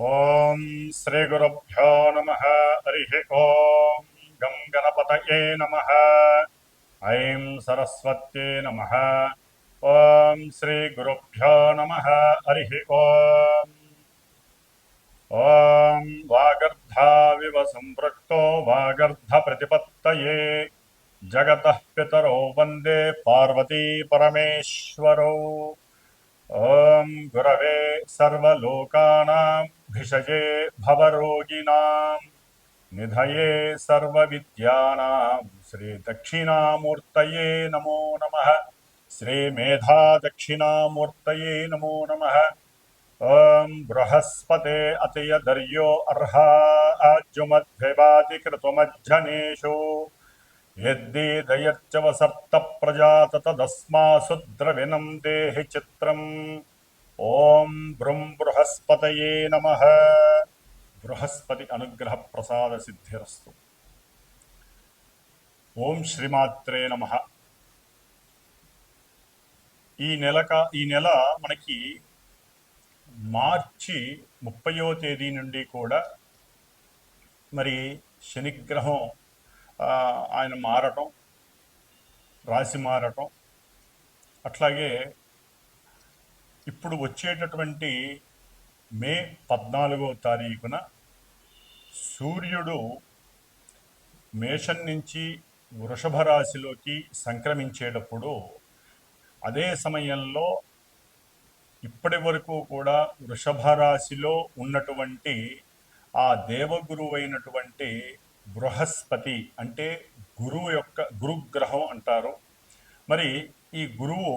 ॐ श्रीगुरुभ्यो नमः, हरिः ॐ गं गणपतये नमः, ऐं सरस्वत्यै नमः। ॐ श्रीगुरुभ्यो नमः, हरिः ॐ ॐ वागर्धाविव सम्पृक्तो वागर्धप्रतिपत्तये जगतः पितरो वंदे पार्वतीपरमेश्वरौ ॐ गुरवे सर्वलोकानाम् भिषजे भवरोगिणां निधये सर्वविद्यानां श्रीदक्षिणामूर्तये नमो नमः, श्रीमेधादक्षिणामूर्तये नमो नमः। ॐ बृहस्पते अतयदर्यो अर्हा आज्युमद्भिवादिकृतमज्जनेषु यद्दीदयच्चवसर्त प्रजात तदस्मासु द्रविणं देहि चित्रम्। ఓం భ్రం బృహస్పతయే నమ. బృహస్పతి అనుగ్రహ ప్రసాద సిద్ధిరస్తు. ఓం శ్రీమాత్రే నమ. ఈ నెల ఈ నెల మనకి మార్చి ముప్పయో తేదీ నుండి కూడా మరి శనిగ్రహం ఆయన మారటం రాశి మారటం అట్లాగే ఇప్పుడు వచ్చేటటువంటి మే పద్నాలుగో తారీఖున సూర్యుడు మేషం నుంచి వృషభ రాశిలోకి సంక్రమించేటప్పుడు అదే సమయంలో ఇప్పటి వరకు కూడా వృషభ రాశిలో ఉన్నటువంటి ఆ దేవగురువు అయినటువంటి బృహస్పతి అంటే గురువు యొక్క గురుగ్రహం అంటారు. మరి ఈ గురువు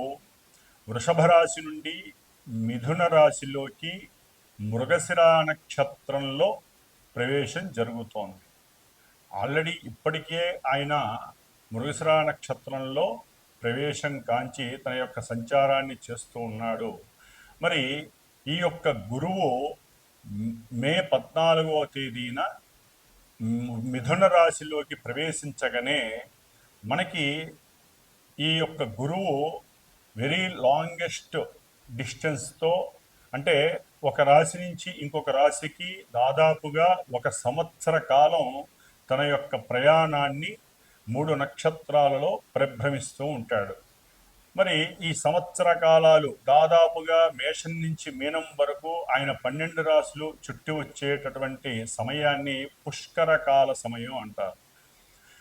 వృషభ రాశి నుండి మిథున రాశిలోకి మృగశిర నక్షత్రంలో ప్రవేశం జరుగుతోంది. ఆల్రెడీ ఇప్పటికే ఆయన మృగశిర నక్షత్రంలో ప్రవేశం కాంచి తన యొక్క సంచారాన్ని చేస్తూ ఉన్నాడు. మరి ఈ యొక్క గురువు మే పద్నాలుగవ తేదీన మిథున రాశిలోకి ప్రవేశించగానే మనకి ఈ యొక్క గురువు వెరీ లాంగెస్ట్ డిస్టెన్స్తో అంటే ఒక రాశి నుంచి ఇంకొక రాశికి దాదాపుగా ఒక సంవత్సర కాలం తన యొక్క ప్రయాణాన్ని మూడు నక్షత్రాలలో ప్రభ్రమిస్తూ ఉంటాడు. మరి ఈ సంవత్సర కాలాలు దాదాపుగా మేషం నుంచి మీనం వరకు ఆయన పన్నెండు రాశులు చుట్టి వచ్చేటటువంటి సమయాన్ని పుష్కర కాల సమయం అంటారు.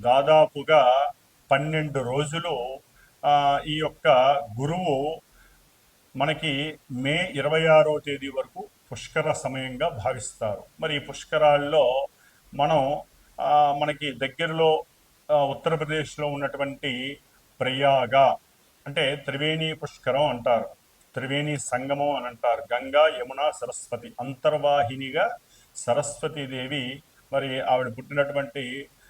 దాదాపుగా పన్నెండు రోజులు ఈ యొక్క గురువు మనకి మే ఇరవై ఆరో తేదీ వరకు పుష్కర సమయంగా భావిస్తారు. మరి ఈ పుష్కరాల్లో మనం మనకి దగ్గరలో ఉత్తరప్రదేశ్లో ఉన్నటువంటి ప్రయాగ అంటే త్రివేణి పుష్కరం అంటారు. త్రివేణి సంగమం అని అంటారు. గంగా యమున సరస్వతి అంతర్వాహినిగా సరస్వతీదేవి మరి ఆవిడ పుట్టినటువంటి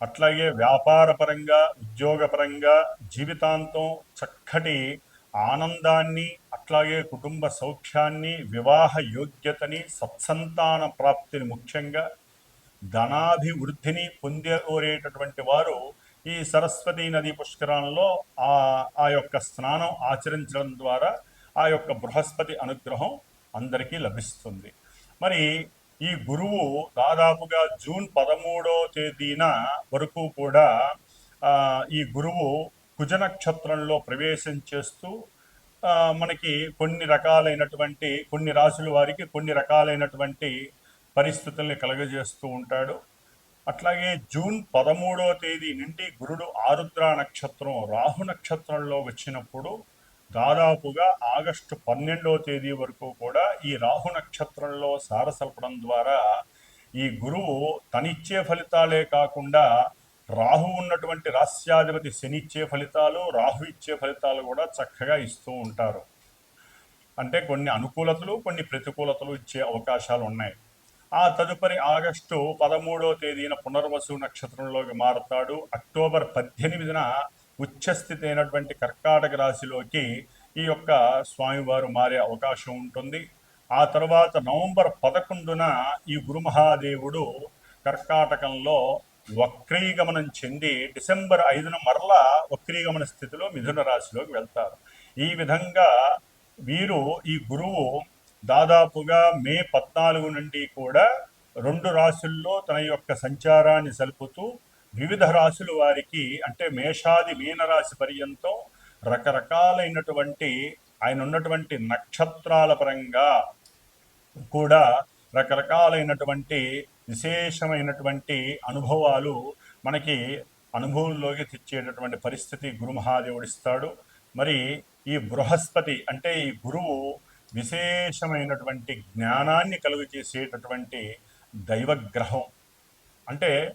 అట్లాగే వ్యాపారపరంగా ఉద్యోగపరంగా జీవితాంతం చక్కటి ఆనందాన్ని అట్లాగే కుటుంబ సౌఖ్యాన్ని వివాహ యోగ్యతని సత్సంతాన ప్రాప్తిని ముఖ్యంగా ధనాభివృద్ధిని పొందేటటువంటి వారు ఈ సరస్వతీ నది పుష్కరాలలో ఆ ఆ యొక్క స్నానం ఆచరించడం ద్వారా ఆ యొక్క బృహస్పతి అనుగ్రహం అందరికీ లభిస్తుంది. మరి ఈ గురువు దాదాపుగా జూన్ పదమూడో తేదీన వరకు కూడా ఈ గురువు కుజ నక్షత్రంలో ప్రవేశం చేస్తూ మనకి కొన్ని రకాలైనటువంటి కొన్ని రాసుల వారికి కొన్ని రకాలైనటువంటి పరిస్థితుల్ని కలగజేస్తూ ఉంటాడు. అట్లాగే జూన్ పదమూడవ తేదీ నుండి గురుడు ఆరుద్ర నక్షత్రం రాహు నక్షత్రంలో వచ్చినప్పుడు దాదాపుగా ఆగస్టు పన్నెండవ తేదీ వరకు కూడా ఈ రాహు నక్షత్రంలో సారసలపడం ద్వారా ఈ గురువు తనిచ్చే ఫలితాలే కాకుండా రాహు ఉన్నటువంటి రాస్యాధిపతి శనిచ్చే ఫలితాలు రాహు ఇచ్చే ఫలితాలు కూడా చక్కగా ఇస్తూ ఉంటారు. అంటే కొన్ని అనుకూలతలు కొన్ని ప్రతికూలతలు ఇచ్చే అవకాశాలు ఉన్నాయి. ఆ తదుపరి ఆగస్టు పదమూడవ తేదీన పునర్వసు నక్షత్రంలోకి మారుతాడు. అక్టోబర్ పద్దెనిమిదిన ఉచ్చస్థితి అయినటువంటి కర్కాటక రాశిలోకి ఈ యొక్క స్వామివారు మారే అవకాశం ఉంటుంది. ఆ తర్వాత నవంబర్ పదకొండున ఈ గురు మహాదేవుడు కర్కాటకంలో వక్రీగమనం చెంది డిసెంబర్ ఐదున మరలా వక్రీగమన స్థితిలో మిథున రాశిలోకి వెళ్తారు. ఈ విధంగా వీరు ఈ గురువు దాదాపుగా మే పద్నాలుగు నుండి కూడా రెండు రాశుల్లో తన యొక్క సంచారాన్ని సలుపుతూ వివిధ రాశుల వారికి అంటే మేషాది మీనరాశి పర్యంతం రకరకాలైనటువంటి ఆయన ఉన్నటువంటి నక్షత్రాల పరంగా కూడా రకరకాలైనటువంటి విశేషమైనటువంటి అనుభవాలు మనకి అనుభవంలోకి తెచ్చేటటువంటి పరిస్థితి గురు మహాదేవుడు ఇస్తాడు. మరి ఈ బృహస్పతి అంటే ఈ గురువు విశేషమైనటువంటి జ్ఞానాన్ని కలుగు చేసేటటువంటి దైవగ్రహం. అంటే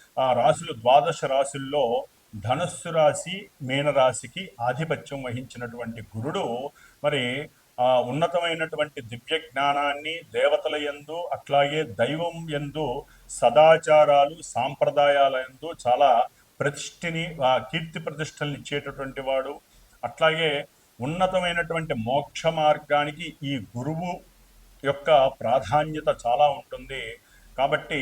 ఆ, రాశులు ద్వాదశ రాశుల్లో ధనస్సు రాశి మీనరాశికి ఆధిపత్యం వహించినటువంటి గురుడు మరి ఆ ఉన్నతమైనటువంటి దివ్య జ్ఞానాన్ని దేవతల యందు అట్లాగే దైవం యందు సదాచారాలు సాంప్రదాయాల యందు చాలా ప్రతిష్ఠిని ఆ, కీర్తి ప్రతిష్టలను ఇచ్చేటటువంటి వాడు. అట్లాగే ఉన్నతమైనటువంటి మోక్ష మార్గానికి ఈ గురువు యొక్క ప్రాధాన్యత చాలా ఉంటుంది. కాబట్టి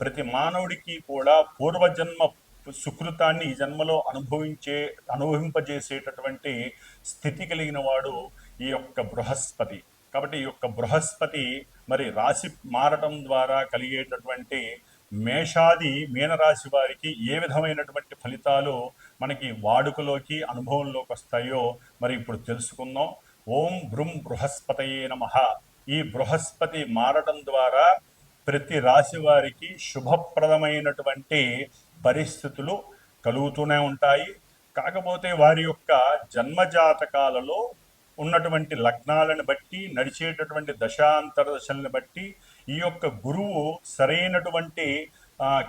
ప్రతి మానవుడికి కూడా పూర్వజన్మ సుకృతాన్ని ఈ జన్మలో అనుభవించే అనుభవింపజేసేటటువంటి స్థితి కలిగిన వాడు ఈ యొక్క బృహస్పతి. కాబట్టి ఈ యొక్క బృహస్పతి మరి రాశి మారటం ద్వారా కలిగేటటువంటి మేషాది మీనరాశి వారికి ఏ విధమైనటువంటి ఫలితాలు మనకి వాడుకలోకి అనుభవంలోకి వస్తాయో మరి ఇప్పుడు తెలుసుకుందాం. ఓం బృం బృహస్పతయే నమ. ఈ బృహస్పతి మారటం ద్వారా ప్రతి రాశి వారికి శుభప్రదమైనటువంటి పరిస్థితులు కలుగుతూనే ఉంటాయి. కాకపోతే వారి యొక్క జన్మజాతకాలలో ఉన్నటువంటి లగ్నాలను బట్టి నడిచేటటువంటి దశాంతర దశలను బట్టి ఈ యొక్క గురువు సరైనటువంటి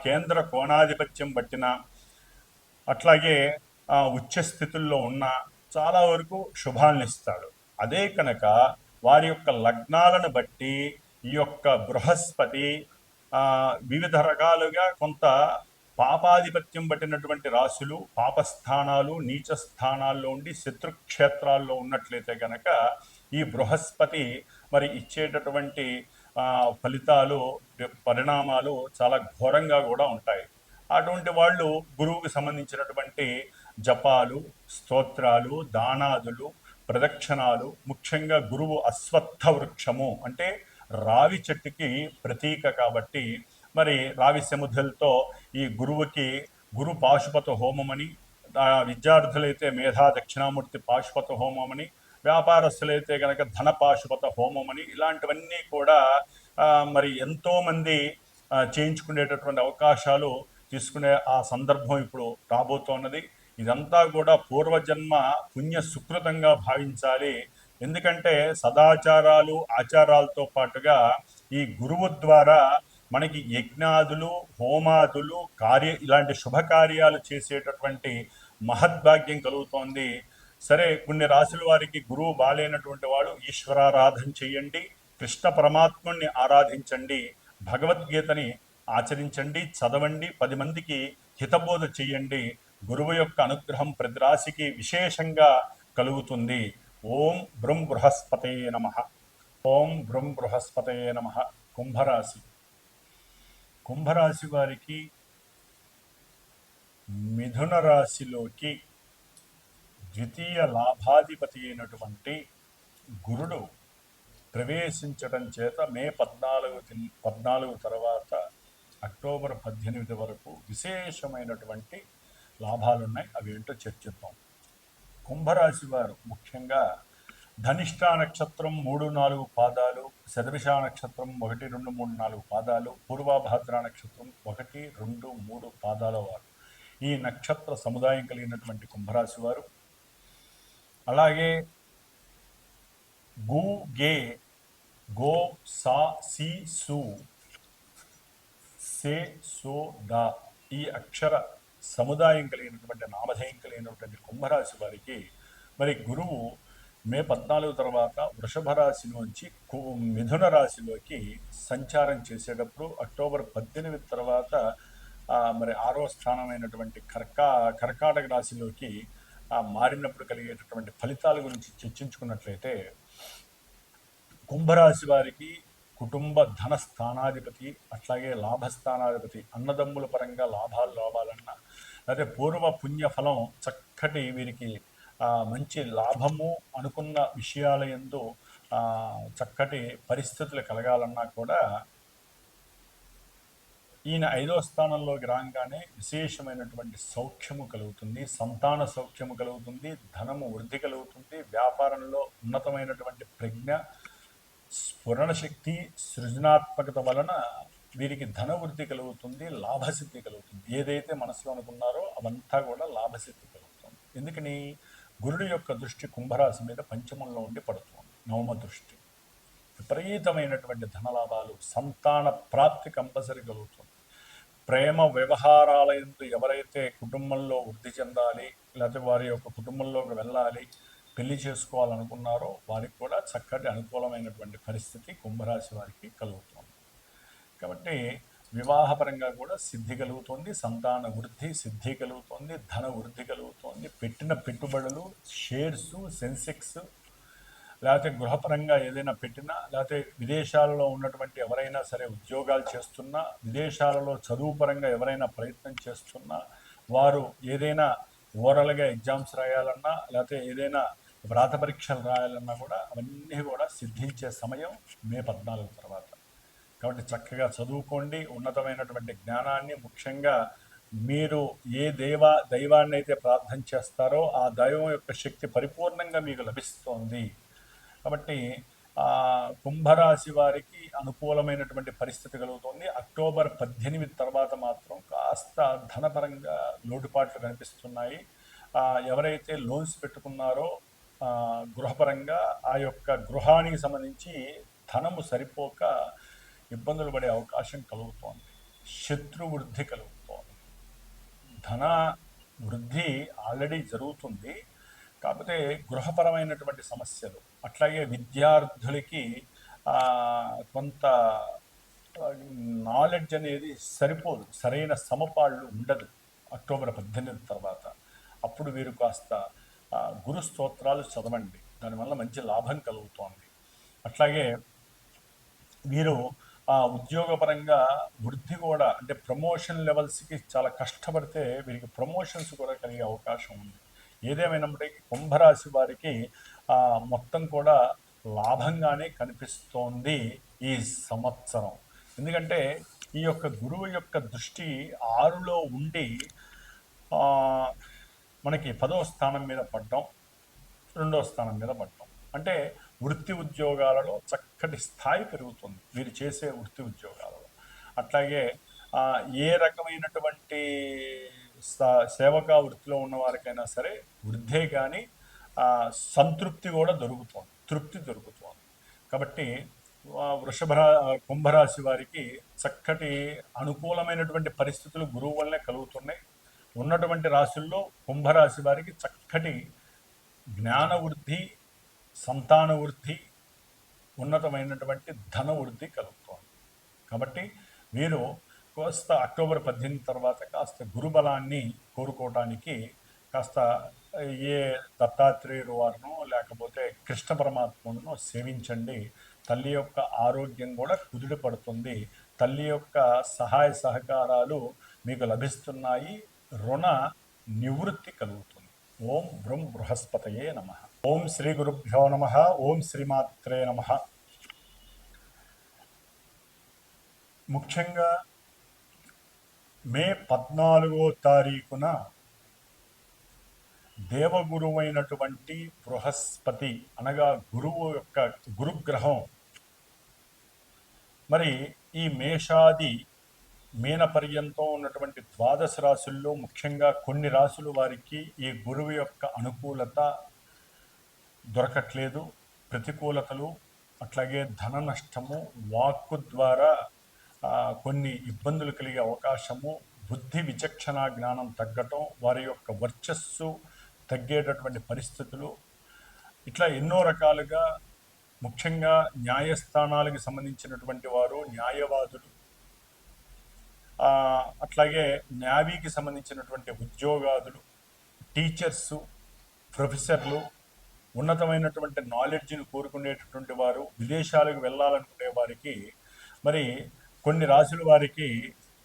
కేంద్ర కోణాధిపత్యం బట్టిన అట్లాగే ఆ, స్థితుల్లో ఉన్న చాలా వరకు శుభాలను ఇస్తాడు. అదే కనుక వారి యొక్క లగ్నాలను బట్టి ఈ యొక్క బృహస్పతి వివిధ రకాలుగా కొంత పాపాధిపత్యం పట్టినటువంటి రాశులు పాపస్థానాలు నీచ స్థానాల్లో ఉండి శత్రుక్షేత్రాల్లో ఉన్నట్లయితే కనుక ఈ బృహస్పతి మరి ఇచ్చేటటువంటి ఫలితాలు పరిణామాలు చాలా ఘోరంగా కూడా ఉంటాయి. అటువంటి వాళ్ళు గురువుకు సంబంధించినటువంటి జపాలు స్తోత్రాలు దానాదులు ప్రదక్షిణాలు ముఖ్యంగా గురువు అశ్వత్థ వృక్షము అంటే రావి చెట్టుకి ప్రతీక కాబట్టి మరి రావి సముద్రలతో ఈ గురువుకి గురు పాశుపత హోమమని ఆ విద్యార్థులైతే మేధా దక్షిణామూర్తి పాశుపత హోమమని వ్యాపారస్తులైతే కనుక ధన పాశుపత హోమమని ఇలాంటివన్నీ కూడా మరి ఎంతోమంది చేయించుకునేటటువంటి అవకాశాలు తీసుకునే ఆ సందర్భం ఇప్పుడు రాబోతోన్నది. ఇదంతా కూడా పూర్వజన్మ పుణ్య సుకృతంగా భావించాలి. ఎందుకంటే సదాచారాలు ఆచారాలతో పాటుగా ఈ గురువు ద్వారా మనకి యజ్ఞాదులు హోమాదులు కార్య ఇలాంటి శుభకార్యాలు చేసేటటువంటి మహద్భాగ్యం కలుగుతోంది. సరే కొన్ని రాశుల వారికి గురువు బాలేనటువంటి వాడు ఈశ్వరారాధన చేయండి కృష్ణ పరమాత్ముణ్ణి ఆరాధించండి భగవద్గీతని ఆచరించండి చదవండి పది మందికి హితబోధ చేయండి. గురువు యొక్క అనుగ్రహం ప్రతి రాశికి విశేషంగా కలుగుతుంది. ఓం భృం బృహస్పతే నమ. ఓం బృం బృహస్పతే నమ. కుంభరాశి. కుంభరాశి వారికి మిథున రాశిలోకి ద్వితీయ లాభాధిపతి అయినటువంటి గురుడు ప్రవేశించడం చేత మే పద్నాలుగు పద్నాలుగు తర్వాత అక్టోబర్ పద్దెనిమిది వరకు విశేషమైనటువంటి లాభాలున్నాయి. అవి ఏంటో చర్చిద్దాం. కుంభరాశి వారు ముఖ్యంగా ధనిష్ట నక్షత్రం మూడు నాలుగు పాదాలు శతభిష నక్షత్రం ఒకటి రెండు మూడు నాలుగు పాదాలు పూర్వాభాద్ర నక్షత్రం ఒకటి రెండు మూడు పాదాల వారు. ఈ నక్షత్ర సముదాయం కలిగినటువంటి కుంభరాశి వారు అలాగే గు గే గో సా సి సు సే సో దా ఈ అక్షర సముదాయం కలిగినటువంటి నామధేయం కలిగినటువంటి కుంభరాశి వారికి మరి గురువు మే పద్నాలుగు తర్వాత వృషభ రాశి నుంచి కు- మిథున రాశిలోకి సంచారం చేసేటప్పుడు అక్టోబర్ పద్దెనిమిది తర్వాత మరి ఆరో స్థానమైనటువంటి కర్కా కర్కాటక రాశిలోకి మారినప్పుడు కలిగేటటువంటి ఫలితాల గురించి చర్చించుకున్నట్లయితే కుంభరాశి వారికి కుటుంబ ధన స్థానాధిపతి అట్లాగే లాభస్థానాధిపతి అన్నదమ్ముల పరంగా లాభాలు రావాలన్నా అదే పూర్వ పుణ్య ఫలం చక్కటి వీరికి మంచి లాభము అనుకున్న విషయాల ఎందు చక్కటి పరిస్థితులు కలగాలన్నా కూడా ఈయన ఐదో స్థానంలోకి రాగానే విశేషమైనటువంటి సౌఖ్యము కలుగుతుంది సంతాన సౌఖ్యము కలుగుతుంది ధనము వృద్ధి కలుగుతుంది వ్యాపారంలో ఉన్నతమైనటువంటి ప్రజ్ఞ స్ఫురణ శక్తి సృజనాత్మకత వలన వీరికి ధన వృద్ధి కలుగుతుంది లాభసిద్ధి కలుగుతుంది. ఏదైతే మనసులో అనుకున్నారో అవంతా కూడా లాభసిద్ధి కలుగుతుంది. ఎందుకని? గురుడు యొక్క దృష్టి కుంభరాశి మీద పంచమంలో ఉండి పడుతుంది నవమ దృష్టి. విపరీతమైనటువంటి ధనలాభాలు సంతాన ప్రాప్తి కంపల్సరీ కలుగుతుంది. ప్రేమ వ్యవహారాల యందు ఎవరైతే కుటుంబంలో వృద్ధి చెందాలి లేకపోతే వారి యొక్క కుటుంబంలోకి వెళ్ళాలి పెళ్ళి చేసుకోవాలనుకున్నారో వారికి కూడా చక్కటి అనుకూలమైనటువంటి పరిస్థితి కుంభరాశి వారికి కలుగుతుంది. కాబట్టి వివాహపరంగా కూడా సిద్ధి కలుగుతుంది సంతాన వృద్ధి సిద్ధి కలుగుతుంది ధన వృద్ధి కలుగుతుంది పెట్టిన పెట్టుబడులు షేర్స్ సెన్సెక్స్ లేకపోతే గృహపరంగా ఏదైనా పెట్టినా లేకపోతే విదేశాలలో ఉన్నటువంటి ఎవరైనా సరే ఉద్యోగాలు చేస్తున్నా విదేశాలలో చదువు పరంగా ఎవరైనా ప్రయత్నం చేస్తున్నా వారు ఏదైనా ఓరల్గా ఎగ్జామ్స్ రాయాలన్నా లేకపోతే ఏదైనా వ్రాత పరీక్షలు రాయాలన్నా కూడా అవన్నీ కూడా సిద్ధించే సమయం మే పద్నాలుగు తర్వాత. కాబట్టి చక్కగా చదువుకోండి. ఉన్నతమైనటువంటి జ్ఞానాన్ని ముఖ్యంగా మీరు ఏ దైవ దైవాన్ని అయితే ప్రార్థన చేస్తారో ఆ దైవం యొక్క శక్తి పరిపూర్ణంగా మీకు లభిస్తోంది. కాబట్టి కుంభరాశి వారికి అనుకూలమైనటువంటి పరిస్థితి కలుగుతుంది. అక్టోబర్ పద్దెనిమిది తర్వాత మాత్రం కాస్త ధనపరంగా లోటుపాట్లు కనిపిస్తున్నాయి. ఎవరైతే లోన్స్ పెట్టుకున్నారో గృహపరంగా ఆ యొక్క గృహానికి సంబంధించి ధనము సరిపోక ఇబ్బందులు పడే అవకాశం కలుగుతోంది. శత్రు వృద్ధి కలుగుతోంది. ధన వృద్ధి ఆల్రెడీ జరుగుతుంది. కాకపోతే గృహపరమైనటువంటి సమస్యలు అట్లాగే విద్యార్థులకి కొంత నాలెడ్జ్ అనేది సరిపోదు సరైన సమపాళ్ళు ఉండదు. అక్టోబర్ పద్దెనిమిది తర్వాత అప్పుడు వీరు కాస్త గురు స్తోత్రాలు చదవండి. దానివల్ల మంచి లాభం కలుగుతోంది. అట్లాగే వీరు ఉద్యోగపరంగా వృద్ధి కూడా అంటే ప్రమోషన్ లెవెల్స్కి చాలా కష్టపడితే వీరికి ప్రమోషన్స్ కూడా కలిగే అవకాశం ఉంది. ఏదేమైనప్పటికీ కుంభరాశి వారికి మొత్తం కూడా లాభంగానే కనిపిస్తోంది ఈ సంవత్సరం. ఎందుకంటే ఈ యొక్క గురువు యొక్క దృష్టి ఆరులో ఉండి మనకి పదవ స్థానం మీద పడ్డం రెండవ స్థానం మీద పడ్డం. అంటే వృత్తి ఉద్యోగాలలో చక్కటి స్థాయి పెరుగుతుంది. వీరు చేసే వృత్తి ఉద్యోగాలలో. అట్లాగే ఏ రకమైనటువంటి సేవకా వృత్తిలో ఉన్న వారికైనా సరే వృద్ధే కానీ సంతృప్తి కూడా దొరుకుతుంది. తృప్తి దొరుకుతుంది. కాబట్టి వృషభరా వృషభ కుంభరాశి వారికి చక్కటి అనుకూలమైనటువంటి పరిస్థితులు గురువు వల్లనే కలుగుతున్నాయి. ఉన్నటువంటి రాశుల్లో కుంభరాశి వారికి చక్కటి జ్ఞాన వృద్ధి సంతాన వృద్ధి ఉన్నతమైనటువంటి ధన వృద్ధి కలుగుతోంది. కాబట్టి మీరు కాస్త అక్టోబర్ పద్దెనిమిది తర్వాత కాస్త గురుబలాన్ని కోరుకోవడానికి కాస్త ఏ దత్తాత్రేయుడు వారినో లేకపోతే కృష్ణ పరమాత్మను సేవించండి. తల్లి యొక్క ఆరోగ్యం కూడా కుదుట పడుతుంది. తల్లి యొక్క సహాయ సహకారాలు మీకు లభిస్తున్నాయి. రుణ నివృత్తి కలుగుతుంది. ఓం బృం బృహస్పతయే నమ. ఓం శ్రీ గురుభ్యో నమ. ఓం శ్రీమాత్రే నమ. ముఖ్యంగా మే పద్నాలుగో తారీఖున దేవగురువైనటువంటి బృహస్పతి అనగా గురువు యొక్క గురుగ్రహం. మరి ఈ మేషాది మీన పర్యంతం ఉన్నటువంటి ద్వాదశ రాశుల్లో ముఖ్యంగా కొన్ని రాశులు వారికి ఈ గురువు యొక్క అనుకూలత దొరకట్లేదు. ప్రతికూలతలు అట్లాగే ధన నష్టము వాక్కు ద్వారా కొన్ని ఇబ్బందులు కలిగే అవకాశము బుద్ధి విచక్షణ జ్ఞానం తగ్గటం వారి యొక్క వర్చస్సు తగ్గేటటువంటి పరిస్థితులు. ఇట్లా ఎన్నో రకాలుగా ముఖ్యంగా న్యాయస్థానాలకు సంబంధించినటువంటి వారు న్యాయవాదులు అట్లాగే న్యావీకి సంబంధించినటువంటి ఉద్యోగాదులు టీచర్సు ప్రొఫెసర్లు ఉన్నతమైనటువంటి నాలెడ్జ్ని కోరుకునేటటువంటి వారు విదేశాలకు వెళ్ళాలనుకునే వారికి మరి కొన్ని రాశుల వారికి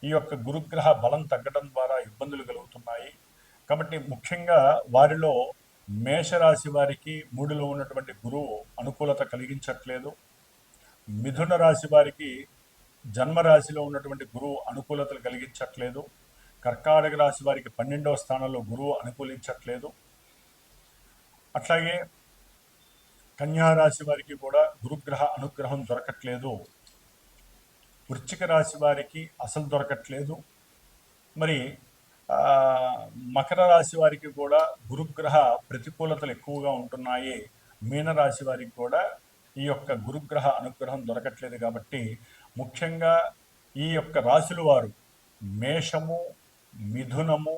ఈ యొక్క గురుగ్రహ బలం తగ్గడం ద్వారా ఇబ్బందులు కలుగుతున్నాయి. కాబట్టి ముఖ్యంగా వారిలో మేషరాశి వారికి మూడులో ఉన్నటువంటి గురువు అనుకూలత కలిగించట్లేదు. మిథున రాశి వారికి జన్మరాశిలో ఉన్నటువంటి గురువు అనుకూలతలు కలిగించట్లేదు. కర్కాటక రాశి వారికి పన్నెండవ స్థానంలో గురువు అనుకూలించట్లేదు. అట్లాగే కన్యా రాశి వారికి కూడా గురుగ్రహ అనుగ్రహం దొరకట్లేదు. వృశ్చిక రాశి వారికి అసలు దొరకట్లేదు. మరి మకర రాశి వారికి కూడా గురుగ్రహ ప్రతికూలతలు ఎక్కువగా ఉంటున్నాయి. మీనరాశి వారికి కూడా ఈ యొక్క గురుగ్రహ అనుగ్రహం దొరకట్లేదు కాబట్టి ముఖ్యంగా ఈ యొక్క రాశుల వారు మేషము మిథునము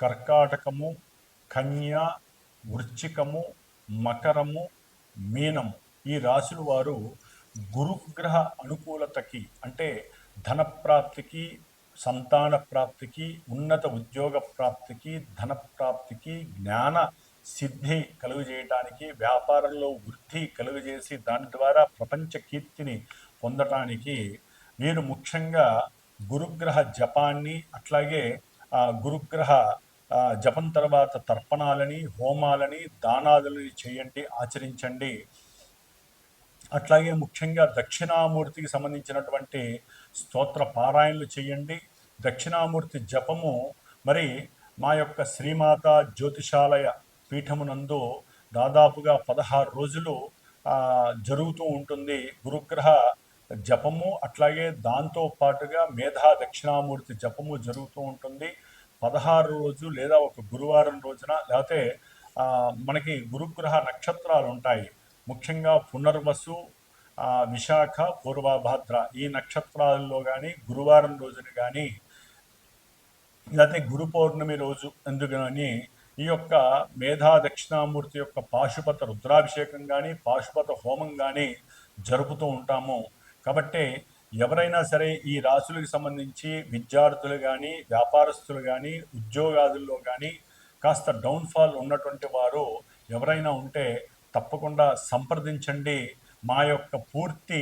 కర్కాటకము కన్య వృశ్చికము మకరము మీనము. ఈ రాశుల వారు గురుగ్రహ అనుకూలతకి అంటే ధన ప్రాప్తికి సంతాన ప్రాప్తికి ఉన్నత ఉద్యోగ ప్రాప్తికి ధన ప్రాప్తికి జ్ఞాన సిద్ధి కలుగజేయటానికి వ్యాపారంలో వృద్ధి కలుగజేసి దాని ద్వారా ప్రపంచ కీర్తిని పొందటానికి మీరు ముఖ్యంగా గురుగ్రహ జపాన్ని అట్లాగే గురుగ్రహ జపం తర్వాత తర్పణాలని హోమాలని దానాదులని చేయండి ఆచరించండి. అట్లాగే ముఖ్యంగా దక్షిణామూర్తికి సంబంధించినటువంటి స్తోత్ర పారాయణలు చేయండి. దక్షిణామూర్తి జపము మరి మా యొక్క శ్రీమాత జ్యోతిషాలయ పీఠమునందు దాదాపుగా పదహారు రోజులు జరుగుతూ ఉంటుంది. గురుగ్రహ జపము అట్లాగే దాంతో పాటుగా మేధా దక్షిణామూర్తి జపము జరుగుతూ ఉంటుంది. పదహారు రోజు లేదా ఒక గురువారం రోజున లేకపోతే మనకి గురుగ్రహ నక్షత్రాలు ఉంటాయి. ముఖ్యంగా పునర్వసు విశాఖ పూర్వభాద్ర ఈ నక్షత్రాల్లో కానీ గురువారం రోజున కానీ లేకపోతే గురు పౌర్ణమి రోజు ఎందుకని ఈ యొక్క మేధా దక్షిణామూర్తి యొక్క పాశుపత రుద్రాభిషేకం కానీ పాశుపత హోమం కానీ జరుపుతూ ఉంటాము. కాబట్టి ఎవరైనా సరే ఈ రాశులకు సంబంధించి విద్యార్థులు కానీ వ్యాపారస్తులు కానీ ఉద్యోగాదుల్లో కానీ కాస్త డౌన్ఫాల్ ఉన్నటువంటి వారు ఎవరైనా ఉంటే తప్పకుండా సంప్రదించండి. మా యొక్క పూర్తి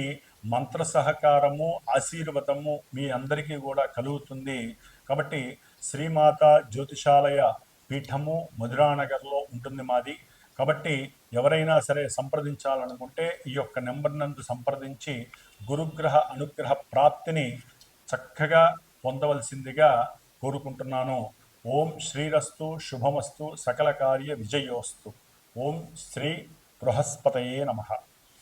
మంత్ర సహకారము ఆశీర్వదము మీ అందరికీ కూడా కలుగుతుంది. కాబట్టి శ్రీమాత జ్యోతిషాలయ పీఠము మధురానగర్లో ఉంటుంది మాది. కాబట్టి ఎవరైనా సరే సంప్రదించాలనుకుంటే ఈ యొక్క నెంబర్ నందు సంప్రదించి గురుగ్రహ అనుగ్రహ ప్రాప్తిని చక్కగా పొందవలసిందిగా కోరుకుంటున్నాను. ఓం శ్రీరస్తు శుభమస్తు సకల కార్య విజయోస్తు. ఓం శ్రీ బృహస్పతయే నమః.